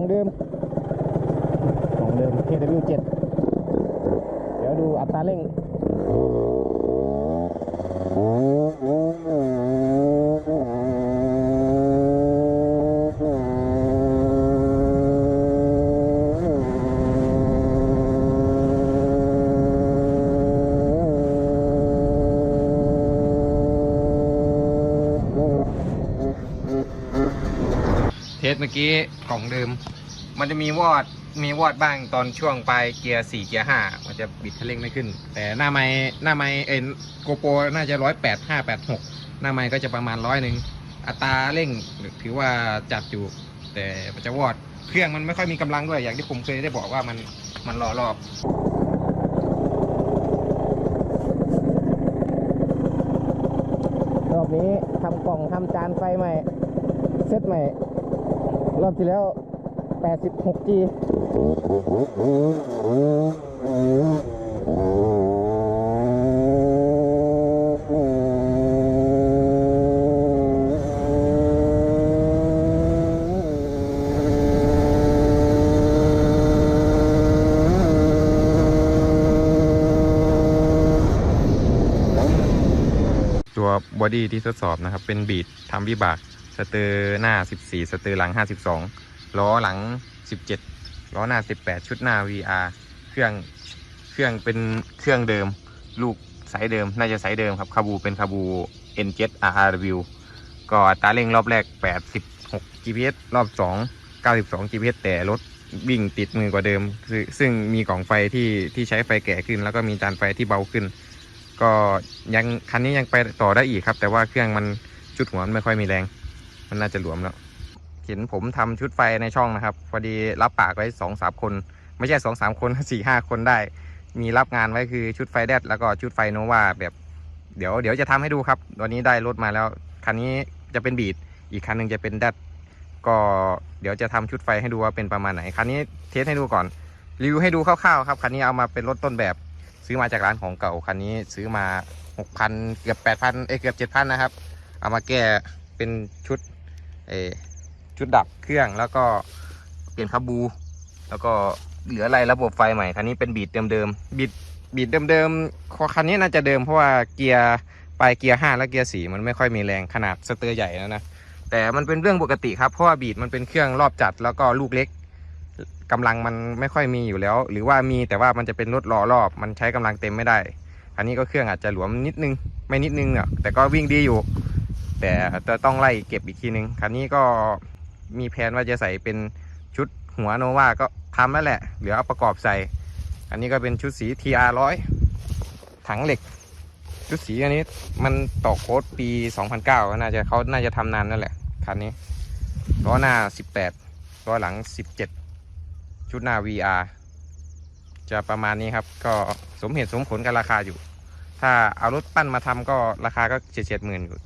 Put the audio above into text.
ของเดิม ของเดิม KW7 เดี๋ยวดูอัตราเร่ง เทสเมื่อกี้กล่องเดิม มันจะมีวอดมีวอดบ้างตอนช่วงปลายเกียร์สี่เกียร์ห้ามันจะบิดคันเร่งไม่ขึ้น แต่หน้าไม้หน้าไม้เอ็นโกโปรน่าจะร้อยแปดห้าแปดหกหน้าไม้ก็จะประมาณร้อยหนึ่งอัตราเร่งถือว่าจัดอยู่ แต่มันจะวอดเครื่องมันไม่ค่อยมีกำลังด้วยอย่างที่ผมเคยได้บอกว่ามันมันรอรอบรอบนี้ทำกล่องทำจานไฟใหม่เซตใหม่ รอบที่แล้ว 86G ตัวบอดี้ที่ทดสอบนะครับ เป็นบีดทำวิบาก สเตอร์หน้า 14 สเตอร์หลัง 52 ล้อหลัง 17 ล้อหน้า 18 ชุดหน้า VR เครื่องเครื่องเป็นเครื่องเดิม ลูกสายเดิม น่าจะสายเดิมครับคาบูเป็นคาบู N7 RRW ก็อตาเร่งรอบแรก 86 GPS รอบ 2 92 GPS แต่รถวิ่งติดมือกว่าเดิมคือซึ่งมีกล่องไฟที่ที่ใช้ไฟแก่ขึ้น แล้วก็มีจานไฟที่เบาขึ้น ก็ยังคันนี้ยังไปต่อได้อีกครับ แต่ว่าเครื่องมันชุดหัวมันไม่ค่อยมีแรง มันน่าจะหลวมแล้วเห็นผมทำชุดไฟในช่องนะครับ พอดีรับปากไว้สองสามคน ไม่ใช่สองสามคนสี่ห้าคนได้ มีรับงานไว้คือชุดไฟแดดแล้วก็ชุดไฟโนวาแบบเดี๋ยวเดี๋ยวจะทำให้ดูครับตอนนี้ได้รถมาแล้วคันนี้จะเป็นบีดอีกคันหนึ่งจะเป็นแดดก็เดี๋ยวจะทำชุดไฟให้ดูว่าเป็นประมาณไหนคันนี้เทสให้ดูก่อนรีวิวให้ดูคร่าวๆครับคันนี้เอามาเป็นรถต้นแบบ ซื้อมาจากร้านของเก่าคันนี้ซื้อมาหกพันเกือบแปดพันเอ้เกือบเจ็ดพันนะครับ เอามาแก้เป็นชุด ชุดดับเครื่องแล้วก็เปลี่ยนคาบู แล้วก็เหลืออะไรระบบไฟใหม่คันนี้เป็นบีดเดิมๆบีดบีดเดิมๆขอคันนี้น่าจะเดิมเพราะว่าเกียร์ปลายเกียร์ห้าและเกียร์สี่มันไม่ค่อยมีแรงขนาดสเตอร์ใหญ่แล้วนะแต่มันเป็นเรื่องปกติครับเพราะว่าบีดมันเป็นเครื่องรอบจัดแล้วก็ลูกเล็กกำลังมันไม่ค่อยมีอยู่แล้ว หรือว่ามีแต่ว่ามันจะเป็นรถรอรอบ มันใช้กำลังเต็มไม่ได้ อันนี้ก็เครื่องอาจจะหลวมนิดนึงไม่นิดนึงอะแต่ก็วิ่งดีอยู่ แต่จะต้องไล่เก็บอีกทีนึงคันนี้ก็มีแผนว่าจะใส่เป็นชุดหัวโนวาก็ทำแล้วแหละ เหลือเอาประกอบใส่ อันนี้ก็เป็นชุดสี TR 100ถังเหล็ก ชุดสีอันนี้มันต่อโค้ดปี 2009 น่าจะเขาน่าจะทำนานนั่นแหละคันนี้ล้อหน้า 18ล้อหลัง 17 ชุดหน้า VR จะประมาณนี้ครับ ก็สมเหตุสมผลกับราคาอยู่ ถ้าเอารถปั้นมาทำก็ราคาก็เฉียดเฉียดหมื่นอยู่